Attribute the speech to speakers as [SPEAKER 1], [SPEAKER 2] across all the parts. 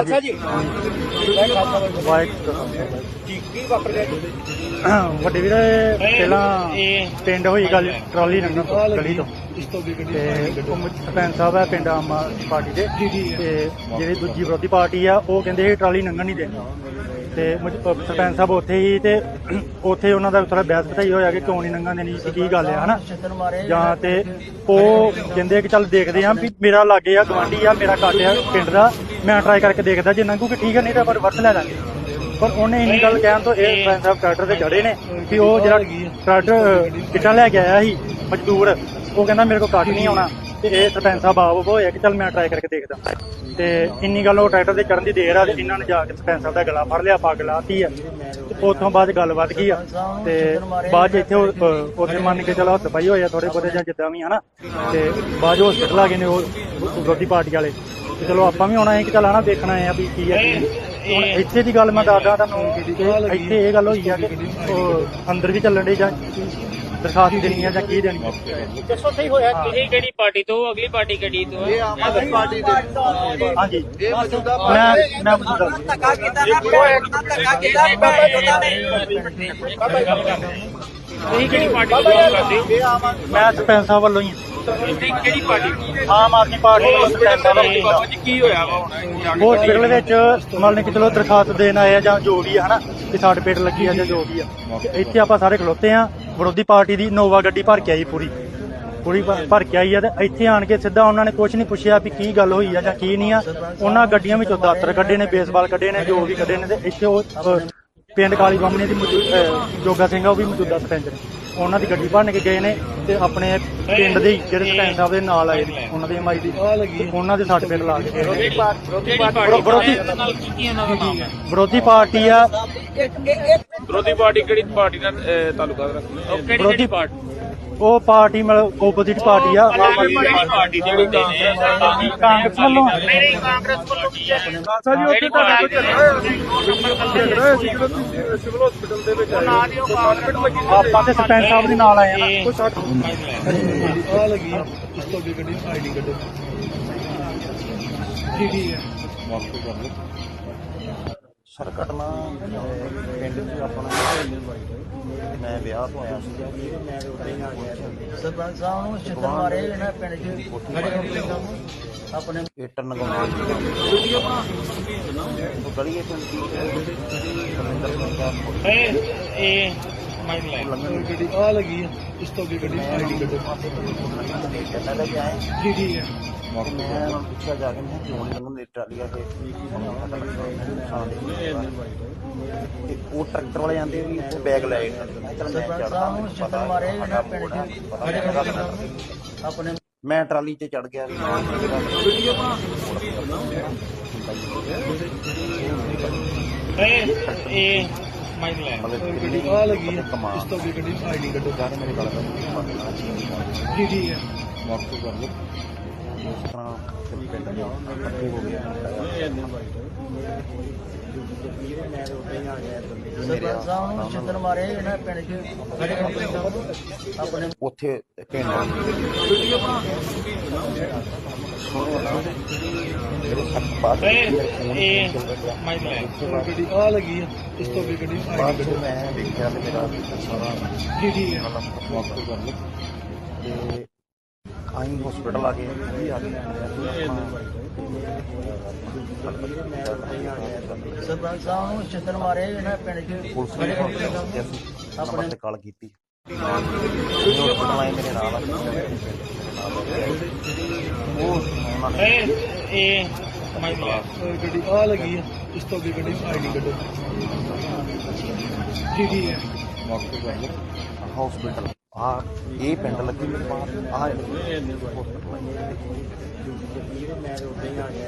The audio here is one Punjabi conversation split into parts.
[SPEAKER 1] ਅੱਛਾ ਜੀ।
[SPEAKER 2] ਵਾਈਟ
[SPEAKER 1] ਕੀ ਕੀ ਵਾਪਰ ਗਿਆ ਜੀ
[SPEAKER 2] ਵੱਡੇ ਵੀਰੇ ਪਹਿਲਾਂ ਪਿੰਡ ਹੋਈ ਗੱਲ ਟਰਾਲੀ ਲੰਘਣ ਤੋਂ, ਗਲੀ ਤੋਂ।
[SPEAKER 1] ਤੋਂ
[SPEAKER 2] ਸਰਪੰਚ ਸਾਹਿਬ ਹੈ ਪਿੰਡ ਆਮ ਆਦਮੀ ਪਾਰਟੀ ਦੇ। ਤੇ ਜਿਹੜੀ ਦੂਜੀ ਵਿਰੋਧੀ ਪਾਰਟੀ ਆ ਉਹ ਕਹਿੰਦੇ ਇਹ ਟਰਾਲੀ ਲੰਘਣ ਨਹੀਂ ਦੇਣੀ। ਤੇ ਸਰਪੰਚ ਸਾਹਿਬ ਉੱਥੇ ਹੀ ਤੇ ਉੱਥੇ ਉਹਨਾਂ ਦਾ ਥੋੜਾ ਬਹਿਸ ਬਤਾਈ ਹੋਇਆ ਕਿ ਕਿਉਂ ਨਹੀਂ ਲੰਘਣ ਦੇਣੀ ਸੀ ਕੀ ਗੱਲ ਆ ਹਨਾ? ਜਾਂ ਤੇ ਉਹ ਕਹਿੰਦੇ ਕਿ ਚੱਲ ਦੇਖਦੇ ਆਂ ਵੀ ਮੇਰਾ ਲਾਗੇ ਆ ਗਵਾਂਢੀ ਆ ਮੇਰਾ ਕੱਟ ਆ ਪਿੰਡ ਦਾ। ਮੈਂ ਟਰਾਈ ਕਰਕੇ ਦੇਖਦਾ ਜੇ ਲੰਘੂਗੇ ਠੀਕ ਹੈ ਨਹੀਂ ਤਾਂ ਪਰ ਵਰਤ ਲੈ ਲਾਂਗੇ। ਪਰ ਉਹਨੇ ਇੰਨੀ ਗੱਲ ਕਹਿਣ ਤੋਂ ਇਹ ਸਰਪੰਚ ਸਾਹਿਬ ਟਰੈਕਟਰ ਤੇ ਚੜੇ ਨੇ ਕਿ ਉਹ ਜਿਹੜਾ ਟਰੈਕਟਰ ਕਿੱਟਾਂ ਲੈ ਕੇ ਆਇਆ ਸੀ ਮਜ਼ਦੂਰ ਉਹ ਕਹਿੰਦਾ ਮੇਰੇ ਕੋਲ ਕੱਟ ਨਹੀਂ ਆਉਣਾ। ਤੇ ਇਹ ਸਰਪੰਚ ਸਾਹਿਬ ਆਪ ਹੋਇਆ ਕਿ ਚੱਲ ਮੈਂ ਟਰਾਈ ਕਰਕੇ ਦੇਖਦਾ। ਤੇ ਇੰਨੀ ਗੱਲ ਉਹ ਟਰੈਕਟਰ ਤੇ ਚੜਨ ਦੀ ਦੇਰ ਆ ਤੇ ਇਹਨਾਂ ਨੇ ਜਾ ਕੇ ਸਰਪੰਚ ਸਾਹਿਬ ਦਾ ਗਲਾ ਫੜ ਲਿਆ ਪੱਗ ਲਾਤੀ ਆ। ਤੇ ਉੱਥੋਂ ਬਾਅਦ ਗੱਲ ਵੱਧ ਗਈ ਆ? ਤੇ ਬਾਅਦ ਇੱਥੇ ਉਹ, ਅਹ, ਉੱਥੇ ਮੰਨ ਕੇ ਚਲੋ ਹੱਥ ਪਾਈ ਹੋਏ ਆ ਥੋੜੇ ਬਹੁਤੇ ਜਾਂ ਜਿੱਦਾਂ ਵੀ ਹਨਾ? ਤੇ ਬਾਅਦ ਹਸਪੀਟਲ ਆ ਗਏ ਨੇ ਉਹ ਵਿਰੋਧੀ ਪਾਰਟੀ ਵਾਲੇ। ਤੇ ਚਲੋ ਆਪਾਂ ਵੀ ਆਉਣਾ ਹੈ ਕਿ ਚੱਲ ਹਨਾ ਦੇਖਣਾ ਹੈ ਵੀ ਕੀ ਹੈ ਕੀ ਨਹੀਂ। ਹੁਣ ਇੱਥੇ ਦੀ ਗੱਲ ਮੈਂ ਦੱਸਦਾ ਤੁਹਾਨੂੰ ਕਿ ਇੱਥੇ ਇਹ ਗੱਲ ਹੋਈ ਆ ਕਿ ਉਹ ਅੰਦਰ ਵੀ ਚੱਲਣ ਦੇ ਜਾਂ ਦਰਖਾਸਤ ਦੇਣੀ ਆ ਜਾਂ ਕੀ ਦੇਣੀ ਆ
[SPEAKER 1] ਦੱਸੋ ਸਹੀ ਹੋਇਆ ਕੀ
[SPEAKER 3] ਤੁਸੀਂ ਕਿਹੜੀ ਪਾਰਟੀ ਤੋਂ ਹੋ? ਅਗਲੀ ਪਾਰਟੀ ਕਿਹੜੀ ਤੋਂ ਹੈ?
[SPEAKER 1] ਇਹ ਆਮ ਆਦਮੀ ਪਾਰਟੀ ਦੇ
[SPEAKER 2] ਹਾਂਜੀ
[SPEAKER 1] ਇਹ ਮੌਜੂਦਾ
[SPEAKER 2] ਮੈਂ ਮੈਂ ਪੁੱਛਦਾ
[SPEAKER 4] ਧੱਕਾ ਕੀਤਾ ਨਾ ਧੱਕਾ ਕੀਤਾ ਬਾਬਾ ਜੋਤਾ ਨੇ
[SPEAKER 3] ਤੁਸੀਂ ਕਿਹੜੀ ਪਾਰਟੀ ਤੋਂ ਹੋ
[SPEAKER 1] ਇਹ ਆਮ ਆਦਮੀ
[SPEAKER 2] ਮੈਂ ਸਰਪੰਚ ਸਾਹਿਬ ਵੱਲੋਂ ਹੀ ਹਾਂ।
[SPEAKER 3] ਤੁਸੀਂ ਕਿਹੜੀ ਪਾਰਟੀ? ਤੋਂ
[SPEAKER 2] ਆਮ ਆਦਮੀ ਪਾਰਟੀ ਵੱਲੋਂ ਸਰਪੰਚ ਸਾਹਿਬ ਵੱਲੋਂ
[SPEAKER 3] ਬਾਬਾ ਜੀ ਕੀ ਹੋਇਆ ਵਾ ਹੁਣ?
[SPEAKER 2] ਹਸਪੀਟਲ ਵਿੱਚ ਮੰਨ ਕੇ ਚਲੋ ਦਰਖਾਸਤ ਦੇਣ ਆਏ ਆ ਜਾਂ ਜੋ ਵੀ ਆ ਹਨਾ? ਕਿ ਸਾਡੇ ਪੇਟ ਲੱਗੀ ਆ ਜਾਂ ਜੋ ਵੀ ਆ। ਇੱਥੇ ਆਪਾਂ ਸਾਰੇ ਖਲੋਤੇ ਆ ਵਿਰੋਧੀ ਪਾਰਟੀ ਦੀ ਨੋਵਾ ਗੱਡੀ ਭਰ ਕੇ ਆਈ ਪੂਰੀ। ਪੂਰੀ ਭਰ- ਕੇ ਆਈ ਆ ਤੇ ਇੱਥੇ ਆਣ ਕੇ ਸਿੱਧਾ ਉਹਨਾਂ ਨੇ ਕੁਝ ਨਹੀਂ ਪੁੱਛਿਆ ਵੀ ਕੀ ਗੱਲ ਹੋਈ ਆ ਜਾਂ ਕੀ ਨਹੀਂ ਆ। ਉਹਨਾਂ ਗੱਡੀਆਂ ਵਿੱਚੋਂ ਦਾਤਰ ਕੱਢੇ ਨੇ ਬੇਸਬਾਲ ਕੱਢੇ ਨੇ ਜੋ ਵੀ ਕੱਢੇ ਨੇ ਤੇ ਇੱਥੇ ਉਹ ਪਿੰਡ ਕਾਲੀ ਬਾਮਣੀ ਦੀ ਜੋਗਾ ਸਿੰਘ ਆ ਉਹ ਵੀ ਮੌਜੂਦਾ ਸਰਪੰਚ ਨੇ ਉਹਨਾਂ ਦੀ ਗੱਡੀ ਭੰਨ ਕੇ ਗਏ ਨੇ। ਤੇ ਆਪਣੇ ਪਿੰਡ ਦੇ ਹੀ ਜਿਹੜੇ ਸਰਪੰਚ ਸਾਹਿਬ ਦੇ ਨਾਲ ਆਏ ਨੇ ਉਹਨਾਂ ਦੀ ਮਾਈ ਦੀ ਉਹਨਾਂ ਦੇ ਸੱਟ ਪੇਟ ਲਾ ਕੇ ਗਏ। ਨੇ। ਵਿਰੋਧੀ-
[SPEAKER 3] ਹੈ
[SPEAKER 2] ਪਾਰਟੀ ਆ।
[SPEAKER 5] ਵਿਰੋਧੀ ਪਾਰਟੀ ਕਿਹੜੀ ਪਾਰਟੀ ਨਾਲ ਅਹ, ਤਾਲੁਕਾ ਰੱਖਦੀ
[SPEAKER 3] ਉਹ ਕਿਹੜੀ
[SPEAKER 2] ਵਿਰੋਧੀ ਉਹ ਪਾਰਟੀ ਮਤਲਬ ਆਪੋਜ਼ਿਟ ਪਾਰਟੀ ਆ।
[SPEAKER 3] ਪਾਰਟੀ ਜਿਹੜੀ
[SPEAKER 2] ਕਾਂਗਰਸ ਵੱਲੋਂ
[SPEAKER 3] ਨਹੀਂ ਕਾਂਗਰਸ ਵੱਲੋਂ ਕੀ ਹੈ
[SPEAKER 5] ਖਾਲਸਾ ਜੀ ਉੱਥੇ ਤੁਹਾਡਾ ਕੋਈ ਚੱਲ
[SPEAKER 2] ਆਪਾਂ ਤੇ ਸਰਪੰਚ ਸਾਹਿਬ ਦੇ ਨਾਲ ਆਏ ਆ।
[SPEAKER 5] ਕੋਈ ਸੱਟ
[SPEAKER 1] ਆ ਲੱਗੀ ਇਸ ਤੋਂ ਵੀ ਗੱਡੀ ਆਈਡੀ ਕੱਢੋ। ਜੀ ਹੈ
[SPEAKER 6] ਸਰ ਘਟਨਾ ਪਿੰਡ 'ਚ ਆਪਣਾ ਮੈਂ ਵਿਆਹ ਤੋਂ ਆਇਆ ਸੀ
[SPEAKER 4] ਸਰਪੰਚ ਸਾਹਿਬ ਨੂੰ ਛਿੱਤਰ ਮਾਰੇ ਇਹਨਾਂ ਪਿੰਡ ਚ ਆਪਣੇ
[SPEAKER 6] ਇੱਟ ਨਗਾਉਣਾ ਉਹ ਗਲੀ ਦੇ ਪਿੰਡ ਦੀ ਕਲਿੰਦਰ ਸਿੰਘ ਦਾ ਪੁੱਤ
[SPEAKER 3] ਇਹ
[SPEAKER 1] ਗੱਡੀ ਆ ਲੱਗੀ ਇਸ ਤੋਂ ਗੱਡੀ ਆਈਡੀ ਕੱਢੋ ਜੀ ਜੀ ਹੈ
[SPEAKER 6] ਤੇ ਨੂੰ ਪੁੱਛਿਆ ਜਾ ਕੇ ਮੈਂ ਕਿਉਂ ਨਹੀਂ ਟਰਾਲੀ ਆ ਕੇ? ਤੇ ਉਹ ਟਰੈਕਟਰ ਵਾਲੇ ਆਂਦੇ ਵੀ ਇੱਥੇ ਬੈਗ ਲੈ ਚਲ ਮੈਂ ਚੜਦਾ ਪਤਾ
[SPEAKER 4] ਮਾਰੇ
[SPEAKER 6] ਹੈ।
[SPEAKER 4] ਆਪਣੇ
[SPEAKER 6] ਮੈਂ ਟਰਾਲੀ ਤੇ ਚੜ ਗਿਆ। ਵੀ
[SPEAKER 3] ਇਹ ਇਹ ਮਾਈਕ ਲੈ।
[SPEAKER 1] ਗੱਡੀ ਆ ਲੱਗੀ। ਇਸ ਤੋਂ ਵੀ ਗੱਡੀ ਆਈਡੀ ਕੱਢੋ?
[SPEAKER 6] ਜਾਣੇ ਮੇਰੇ ਗੱਲ ਕਰ
[SPEAKER 1] ਜੀ ਜੀ ਹੈ।
[SPEAKER 6] ਵਾਪਸ ਕਰ ਲਓ ਉੱਥੇ ਪਿੰਡ ਮੇਰੇ ਸੱਤ ਬਾਅਦ
[SPEAKER 3] ਇਹ ਇਹ ਮਾਈਕ ਲੈ
[SPEAKER 1] ਗੱਡੀ ਆ। ਲੱਗੀ ਇਸ ਤੋਂ ਵੀ ਗੱਡੀ
[SPEAKER 6] ਬਾਅਦ
[SPEAKER 1] ਆਈਡੀ
[SPEAKER 6] ਚ ਮੈਂ ਦੇਖਿਆ ਤੇ ਮੇਰਾ ਸਾਰਾ
[SPEAKER 1] ਜੀ ਜੀ। ਹੈ
[SPEAKER 6] ਵਾਪਸ ਕਰ ਲਓ ਤੇ ਆਈ ਹਸਪੀਟਲ ਆ ਗਏ ਉਹ ਵੀ ਆ ਗਏ
[SPEAKER 4] ਸਰਪੰਚ ਸਾਹਿਬ ਨੂੰ ਛਿੱਤਰ ਮਾਰੇ ਇਹਨਾਂ ਪਿੰਡ ਚ
[SPEAKER 6] ਪੁਲਿਸ ਨੇ ਤੇ ਅਸੀਂ ਆਪਣੇ ਤੇ ਕਾਲ ਕੀਤੀ ਹਸਪੀਟਲ ਆਏ ਮੇਰੇ ਨਾਲ ਆ ਮੇਰੇ ਨਾਲ ਉਹ ਉਹਨਾਂ ਨੇ
[SPEAKER 3] ਇਹ ਇਹ ਮਾਈਕ ਲੈ
[SPEAKER 1] ਗੱਡੀ ਆ ਲੱਗੀ ਇਸ ਤੋਂ ਵੀ ਗੱਡੀ ਆਈਡੀ ਕੱਢੋ ਜੀ ਜੀ ਹੈ
[SPEAKER 6] ਵਾਪਸ ਕਰ ਲਓ ਹਸਪੀਟਲ ਆ ਇਹ ਪਿੰਡ ਲੱਗੀ ਆ।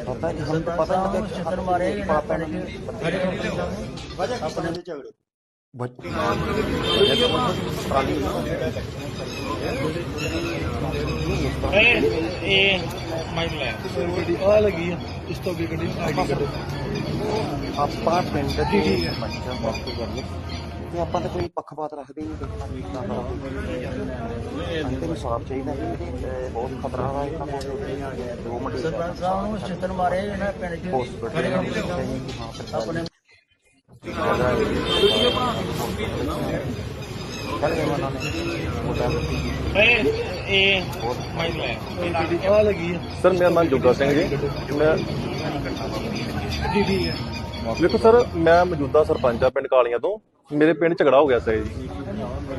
[SPEAKER 6] ਪਤਾ ਨਹੀਂ ਹੁਣ ਤਾਂ ਪਤਾ ਨਹੀਂ
[SPEAKER 4] ਨੂੰ ਛਿੱਤਰ ਮਾਰੇ
[SPEAKER 6] ਪਾਪਾ ਨੇ।
[SPEAKER 4] ਆਪਣੇ
[SPEAKER 6] ਬੱਚ ਟਰਾਲੀ
[SPEAKER 3] ਇਹ ਇਹ ਮਾਈਕ ਲੈ।
[SPEAKER 1] ਆ ਲੱਗੀ ਇਸ ਤੋਂ ਵੀ ਗੱਡੀ।
[SPEAKER 6] ਆਪਾਂ ਪਿੰਡ। ਦੇ ਬੱਚਾ ਵਾਪਸ ਕਰ ਲਓ ਤੇ ਆਪਾਂ ਤਾਂ ਕੋਈ ਪੱਖਪਾਤ ਰੱਖਦੇ ਨਹੀਂ ਦੇਖਣਾ ਵੀ ਇਦਾਂ ਦਾ ਅੰਤੇ ਨੂੰ ਸਾਫ਼ ਚਾਹੀਦਾ ਅਹ, ਬਹੁਤ ਖਤਰਾ ਵਾ ਇਹਨਾਂ ਕੋਲ। ਦੋ ਮੁੰਡੇ
[SPEAKER 4] ਸਰਪੰਚ ਸਾਹਿਬ ਨੂੰ ਛਿੱਤਰ ਮਾਰੇ ਇਹਨਾਂ ਪਿੰਡ 'ਚ। ਹੋ ਕੇ ਆਪਣੇ
[SPEAKER 3] ਇਹ ਇਹ ਮਾਈਕ ਲਾਇਆ
[SPEAKER 1] ਆ ਲੱਗੀ ਆ
[SPEAKER 5] ਸਰ ਮੇਰਾ ਨਾਮ ਜੋਗਾ ਸਿੰਘ ਜੀ। ਮੈਂ
[SPEAKER 1] ਜੀ ਜੀ ਹੈ।
[SPEAKER 5] ਵੇਖੋ ਸਰ ਮੈਂ ਮੌਜੂਦਾ ਸਰਪੰਚ ਆ ਪਿੰਡ ਕਾਲੀਆਂ ਤੋਂ। ਮੇਰੇ ਪਿੰਡ ਝਗੜਾ ਹੋ ਗਿਆ ਸੀ ਜੀ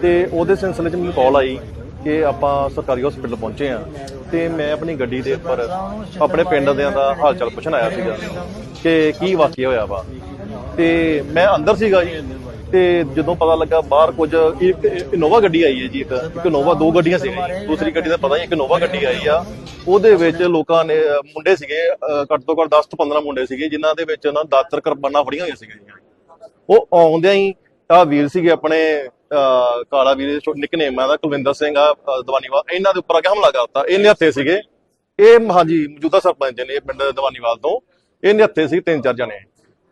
[SPEAKER 5] ਤੇ ਉਹਦੇ ਸਿਲਸਿਲੇ 'ਚ ਮੈਨੂੰ ਕਾਲ ਆਈ ਕਿ ਆਪਾਂ ਸਰਕਾਰੀ ਹਸਪੀਟਲ ਪਹੁੰਚੇ ਆ ਤੇ ਮੈਂ ਆਪਣੀ ਗੱਡੀ ਦੇ ਉੱਪਰ ਆਪਣੇ ਪਿੰਡ ਦਿਆਂ ਦਾ ਹਾਲ ਚਾਲ ਪੁੱਛਣ ਆਇਆ ਸੀਗਾ ਕਿ ਕੀ ਵਾਕਿਆ ਹੋਇਆ ਵਾ। ਤੇ ਮੈਂ ਅੰਦਰ ਸੀਗਾ ਜੀ ਤੇ ਜਦੋਂ ਪਤਾ ਲੱਗਾ ਬਾਹਰ ਕੁਝ ਇਨੋਵਾ ਗੱਡੀ ਆਈ ਹੈ ਜੀ ਇੱਕ ਇੱਕ ਇਨੋਵਾ ਦੋ ਗੱਡੀਆਂ ਸੀਗੀਆਂ ਦੂਸਰੀ ਗੱਡੀ ਦਾ ਪਤਾ ਨਹੀਂ ਇੱਕ ਇਨੋਵਾ ਗੱਡੀ ਆਈ ਆ। ਉਹਦੇ ਵਿੱਚ ਲੋਕਾਂ ਨੇ, ਮੁੰਡੇ ਸੀਗੇ ਘੱਟ ਤੋਂ ਘੱਟ 10 ਤੋਂ 15 ਮੁੰਡੇ ਸੀਗੇ, ਜਿਨ੍ਹਾਂ ਦੇ ਵਿੱਚ ਉਹਨਾਂ ਦਾਤਰ ਕਿਰਪਾਨਾਂ ਫੜੀਆਂ ਹੋਈਆਂ ਸੀਗੀਆਂ ਉਹ ਆਉਂਦਿਆਂ ਹੀ ਆ ਵੀਰ ਸੀਗੇ ਆਪਣੇ ਅਹ, ਕਾਲਾ ਵੀਰ ਨਿਕਨੇਮ ਆ ਦਾ ਕੁਲਵਿੰਦਰ ਸਿੰਘ ਆ ਦਵਾਨੀਵਾਲ। ਇਹਨਾਂ ਦੇ ਉੱਪਰ ਆ ਕੇ ਹਮਲਾ ਕਰਤਾ। ਇਹ ਨਿਹੱਥੇ ਸੀਗੇ। ਇਹ ਹਾਂਜੀ ਮੌਜੂਦਾ ਸਰਪੰਚ ਨੇ ਇਹ ਪਿੰਡ ਦੀਵਾਨੀਵਾਲ ਤੋਂ। ਇਹ ਨਿਹੱਥੇ ਸੀ ਤਿੰਨ ਚਾਰ ਜਣੇ।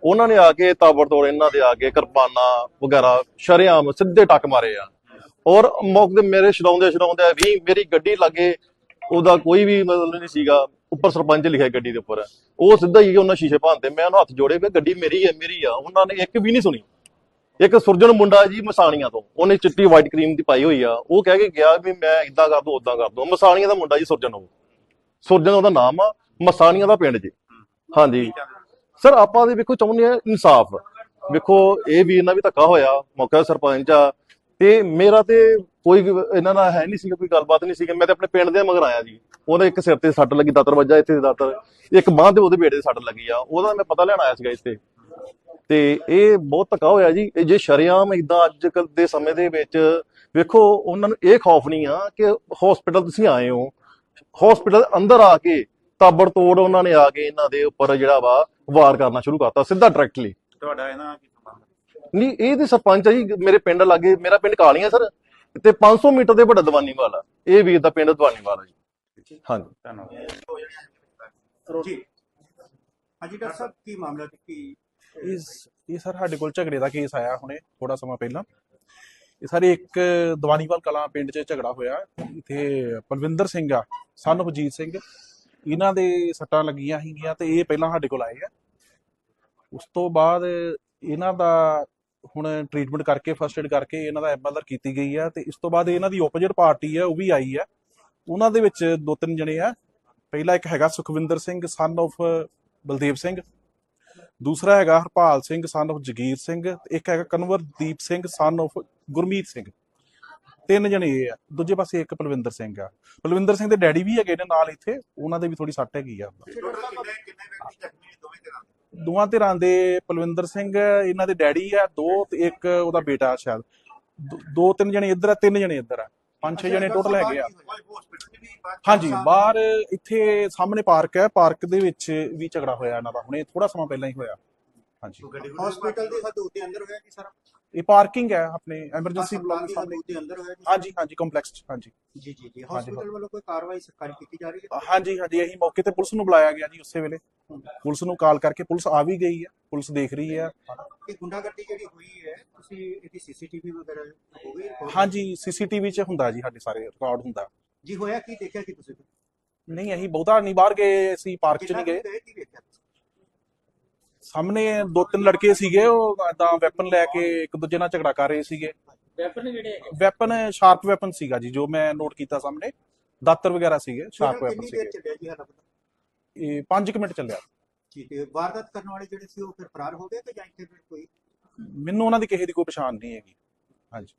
[SPEAKER 5] ਉਹਨਾਂ ਨੇ ਆ ਕੇ ਤਾਬੜਤੋੜ ਇਹਨਾਂ ਦੇ ਆ ਕੇ ਕਿਰਪਾਨਾਂ ਵਗੈਰਾ ਸ਼ਰੇਆਮ ਸਿੱਧੇ ਟੱਕ ਮਾਰੇ ਆ। ਔਰ ਮੌਕੇ ਮੇਰੇ ਛਡਾਉਂਦੇ ਛਡਾਉਂਦੇ ਵੀ ਮੇਰੀ ਗੱਡੀ ਲੱਗੇ ਉਹਦਾ ਕੋਈ ਵੀ ਮਤਲਬ ਨਹੀਂ ਸੀਗਾ ਉੱਪਰ ਸਰਪੰਚ ਲਿਖਿਆ ਗੱਡੀ ਦੇ ਉੱਪਰ। ਉਹ ਸਿੱਧਾ ਹੀ ਉਹਨਾਂ ਸ਼ੀਸ਼ੇ ਭੰਨਤੇ ਮੈਂ ਉਹਨੂੰ ਹੱਥ ਜੋੜੇ ਵੀ ਗੱਡੀ ਮੇਰੀ ਹੈ ਮੇਰੀ ਆ। ਉਹਨਾਂ ਨੇ ਇੱਕ ਵੀ ਨਹੀਂ ਸੁਣੀ। ਇੱਕ ਸੁਰਜਣ ਮੁੰਡਾ ਜੀ ਮਸਾਣੀਆਂ ਤੋਂ, ਉਹਨੇ ਚਿੱਟੀ ਵਾਈਟ ਕਰੀਮ ਦੀ ਪਾਈ ਹੋਈ ਆ, ਉਹ ਕਹਿ ਕੇ ਗਿਆ ਵੀ ਮੈਂ ਇਦਾਂ ਕਰ ਦੂੰ ਉਦਾਂ ਕਰ ਦੂੰ। ਮਸਾਣੀਆਂ ਦਾ ਮੁੰਡਾ ਜੀ ਸੁਰਜਣ ਉਹ। ਸੁਰਜਣ ਉਹਦਾ ਨਾਮ ਆ, ਮਸਾਣੀਆਂ ਦਾ ਪਿੰਡ ਜੀ। ਹਾਂਜੀ। ਸਰ, ਆਪਾਂ ਦੇ ਵੇਖੋ, ਚਾਹੁੰਦੇ ਆ ਇਨਸਾਫ। ਵੇਖੋ, ਇਹ ਵੀ ਇਹਨਾਂ ਵੀ ਧੱਕਾ ਹੋਇਆ, ਮੌਕਾ ਸਰਪੰਚ ਆ। ਤੇ ਮੇਰਾ ਤੇ ਕੋਈ ਇਹਨਾਂ ਨਾਲ ਹੈ ਨਹੀਂ ਸੀਗਾ, ਕੋਈ ਗੱਲਬਾਤ ਨਹੀਂ ਸੀਗੀ। ਮੈਂ ਤੇ ਆਪਣੇ ਪਿੰਡ ਦੇ ਮਗਰ ਆਇਆ ਜੀ। ਉਹਦੇ ਇੱਕ ਸਿਰ ਤੇ ਸੱਟ ਲੱਗੀ, ਦਾਤਰ ਵੱਜਾ ਇੱਥੇ ਦਾਤਰ। ਇੱਕ ਬਾਂਹ ਤੇ ਉਹਦੇ ਬੇੜੇ ਤੇ ਸੱਟ ਲੱਗੀ ਆ। ਉਹਦਾ ਮੈਂ ਪਤਾ ਲੈਣ ਆਇਆ ਸੀਗਾ ਇੱਥੇ। ਤੇ ਇਹ ਬਹੁਤ ਧੱਕਾ ਹੋਇਆ ਜੀ। ਇਹ ਜੇ ਸ਼ਰੇਆਮ ਇਦਾਂ ਅੱਜ ਕੱਲ ਦੇ ਸਮੇਂ ਦੇ ਵਿੱਚ ਵੇਖੋ ਉਹਨਾਂ ਨੂੰ ਇਹ ਖੌਫ ਨਹੀਂ ਆ ਕਿ ਹਸਪੀਟਲ ਤੁਸੀਂ ਆਏ ਹੋ। ਹਸਪੀਟਲ ਅੰਦਰ ਆ ਕੇ ਤਾਬੜ ਤੋੜ ਉਹਨਾਂ ਨੇ ਆ ਕੇ ਇਹਨਾਂ ਦੇ ਉੱਪਰ ਜਿਹੜਾ ਵਾ ਵਾਰ ਕਰਨਾ ਸ਼ੁਰੂ ਕਰਤਾ ਸਿੱਧਾ ਡਾਇਰੈਕਟਲੀ
[SPEAKER 6] ਤੁਹਾਡਾ ਇਹਨਾਂ ਕੀ ਸੰਬੰਧ
[SPEAKER 5] ਨਹੀਂ ਇਹ ਤੇ ਸਰਪੰਚ ਆ ਜੀ ਮੇਰੇ ਪਿੰਡ ਲਾਗੇ ਮੇਰਾ ਪਿੰਡ ਕਾਲੀਆਂ ਸਰ ਤੇ 500 ਮੀਟਰ ਦੇ ਵੱਡਾ ਦਵਾਨੀਵਾਲ ਆ। ਇਹ ਵੀਰ ਦਾ ਪਿੰਡ ਦਵਾਨੀਵਾਲ ਆ ਜੀ। ਹਾਂਜੀ।
[SPEAKER 6] ਜੀ। ਹਾਂਜੀ ਡਾਕਟਰ ਸਾਹਿਬ ਕੀ ਮਾਮਲਾ ਕੀ
[SPEAKER 7] ਇਸ ਇਹ ਸਰ ਸਾਡੇ ਕੋਲ ਝਗੜੇ ਦਾ ਕੇਸ ਆਇਆ ਹੁਣੇ ਥੋੜਾ ਸਮਾਂ ਪਹਿਲਾਂ। ਇਹ ਸਾਰੇ ਇੱਕ ਦਵਾਨੀਵਾਲ ਕਲਾਂ ਪਿੰਡ 'ਚ ਝਗੜਾ ਹੋਇਆ। ਇੱਥੇ ਪਲਵਿੰਦਰ ਸਿੰਘ ਆ, ਸਨ ਜੀਤ ਸਿੰਘ। ਇਹਨਾਂ ਦੇ ਸੱਟਾਂ ਲੱਗੀਆਂ ਸੀਗੀਆਂ ਤੇ ਇਹ ਪਹਿਲਾਂ ਸਾਡੇ ਕੋਲ ਆਏ ਆ। ਉਸ ਤੋਂ ਬਾਅਦ ਇਹਨਾਂ ਦਾ ਹੁਣ ਟ੍ਰੀਟਮੈਂਟ ਕਰਕੇ ਫਸਟ ਏਡ ਕਰਕੇ ਇਹਨਾਂ ਦਾ ਐਮਐਲਆਰ ਕੀਤੀ ਗਈ ਆ ਤੇ ਇਸ ਤੋਂ ਬਾਅਦ ਇਹਨਾਂ ਦੀ ਓਪੋਜਿਟ ਪਾਰਟੀ ਆ, ਉਹ ਵੀ ਆਈ ਆ। ਉਹਨਾਂ ਦੇ ਵਿੱਚ ਦੋ ਤਿੰਨ ਜਣੇ ਆ। ਪਹਿਲਾ ਇੱਕ ਹੈਗਾ ਸੁਖਵਿੰਦਰ ਸਿੰਘ ਸਨ of ਬਲਦੇਵ ਸਿੰਘ। ਦੂਸਰਾ ਹੈਗਾ ਹਰਪਾਲ ਸਿੰਘ ਸਨ of ਜਗੀਰ ਸਿੰਘ ਇੱਕ ਹੈਗਾ ਕਨਵਰਦੀਪ ਸਿੰਘ ਸਨ of ਗੁਰਮੀਤ ਸਿੰਘ। ਤਿੰਨ ਜਣੇ ਇਹ ਆ। ਦੂਜੇ ਪਾਸੇ ਇੱਕ ਪਲਵਿੰਦਰ ਸਿੰਘ ਆ। ਪਲਵਿੰਦਰ ਸਿੰਘ ਦੇ ਡੈਡੀ ਵੀ ਹੈਗੇ ਨੇ ਨਾਲ ਇੱਥੇ। ਉਹਨਾਂ ਦੇ ਵੀ ਥੋੜੀ ਸੱਟ ਹੈਗੀ ਆ। ਦੋਵਾਂ ਧਿਰਾਂ ਦੇ ਪਲਵਿੰਦਰ ਸਿੰਘ ਇਹਨਾਂ ਦੇ ਡੈਡੀ ਆ ਦੋ ਤੇ ਇੱਕ ਉਹਦਾ ਬੇਟਾ ਸ਼ਾਇਦ। ਦੋ ਤਿੰਨ ਜਣੇ ਇੱਧਰ ਆ ਤਿੰਨ ਜਣੇ ਇੱਧਰ ਆ। ਪੰਜ ਛੇ ਜਣੇ ਟੋਟਲ ਹੈਗੇ ਆ। ਹਾਂਜੀ ਬਾਹਰ ਇੱਥੇ ਸਾਹਮਣੇ ਪਾਰਕ ਹੈ ਪਾਰਕ ਦੇ ਵਿੱਚ ਵੀ ਝਗੜਾ ਹੋਇਆ ਇਹਨਾਂ ਦਾ। ਹੁਣੇ ਥੋੜਾ ਸਮਾਂ ਪਹਿਲਾਂ ਹੀ ਹੋਇਆ। ਹਾਂਜੀ।
[SPEAKER 6] ਹਸਪੀਟਲ ਦੀ ਹਦੂਦ ਦੇ ਅੰਦਰ ਹੋਇਆ ਕਿ ਸਾਰਾ?
[SPEAKER 7] ਇਹ ਪਾਰਕਿੰਗ ਹੈ ਆਪਣੇ ਐਮਰਜੈਂਸੀ ਬਲਾਕ
[SPEAKER 6] ਦੀ
[SPEAKER 7] ਸਾਹਮਣੇ।
[SPEAKER 6] ਦੇ ਅੰਦਰ ਹੋਇਆ
[SPEAKER 7] ਹਾਂਜੀ ਹਾਂਜੀ ਕੰਪਲੈਕਸ ਚ ਹਾਂਜੀ।
[SPEAKER 6] ਜੀ ਜੀ ਜੀ। ਹਸਪੀਟਲ ਵੱਲੋਂ ਕੋਈ ਕਾਰਵਾਈ ਸਰਕਾਰੀ ਕੀਤੀ ਜਾ ਰਹੀ ਹੈ?
[SPEAKER 7] ਹਾਂਜੀ ਹਾਂਜੀ ਅਸੀਂ ਮੌਕੇ ਤੇ ਪੁਲਿਸ ਨੂੰ ਬੁਲਾਇਆ ਗਿਆ ਜੀ ਉਸੇ ਵੇਲੇ। ਪੁਲਿਸ ਨੂੰ ਕਾਲ ਕਰਕੇ ਪੁਲਿਸ ਆ ਵੀ ਗਈ ਹੈ ਪੁਲਿਸ ਦੇਖ ਰਹੀ ਹੈ।
[SPEAKER 6] ਇਹ ਗੁੰਡਾਗਰਦੀ ਜਿਹੜੀ ਹੋਈ ਹੈ ਤੁਸੀਂ ਇਹਦੀ ਸੀਸੀਟੀਵੀ ਵਗੈਰਾ ਹੋ ਗਈ?
[SPEAKER 7] ਹਾਂਜੀ ਸੀਸੀਟੀਵੀ 'ਚ ਹੁੰਦਾ ਜੀ ਸਾਡੇ ਸਾਰੇ ਰਿਕਾਰਡ ਹੁੰਦਾ।
[SPEAKER 6] ਜੀ ਹੋਇਆ ਕੀ? ਦੇਖਿਆ ਕੀ ਤੁਸੀਂ?
[SPEAKER 7] ਨਹੀਂ ਅਸੀਂ ਬਹੁਤਾ ਨਹੀਂ ਬਾਹਰ ਗਏ ਅਸੀਂ ਪਾਰਕ 'ਚ ਨਹੀਂ ਗਏ।
[SPEAKER 6] ਕੁ?
[SPEAKER 7] ਸਾਹਮਣੇ ਦੋ ਤਿੰਨ ਲੜਕੇ ਸੀਗੇ ਉਹ ਏਦਾਂ ਵੈਪਨ ਲੈ ਕੇ ਇੱਕ ਦੂਜੇ ਨਾਲ ਝਗੜਾ ਕਰ ਰਹੇ ਸੀਗੇ।
[SPEAKER 4] ਵੈਪਨ ਕਿਹੜੇ ਹੈਗੇ?
[SPEAKER 7] ਵੈਪਨ ਸ਼ਾਰਪ ਵੈਪਨ ਸੀਗਾ ਜੀ ਜੋ ਮੈਂ ਨੋਟ ਕੀਤਾ ਸਾਹਮਣੇ। ਦਾਤਰ ਵਗੈਰਾ ਸੀਗੇ ਸ਼ਾਰਪ ਵੈਪਨ ਸੀਗੇ।
[SPEAKER 6] ਚੱਲਿਆ ਜੀ ਹਾਲਾ
[SPEAKER 7] ਇਹ 5 ਮਿੰਟ ਚੱਲਿਆ।
[SPEAKER 6] ਜੀ ਤੇ ਵਾਰਦਾਤ ਕਰਨ ਵਾਲੇ ਜਿਹੜੇ ਸੀ ਉਹ ਫਿਰ ਫਰਾਰ ਹੋ ਗਏ ਕਿ ਜਾਂ ਇੱਥੇ ਫਿਰ ਕੋਈ?
[SPEAKER 7] ਮੈਨੂੰ ਉਹਨਾਂ ਦੀ ਕਿਸੇ ਦੀ ਕੋਈ ਪਛਾਣ ਨਹੀਂ ਹੈਗੀ। ਹਾਂਜੀ।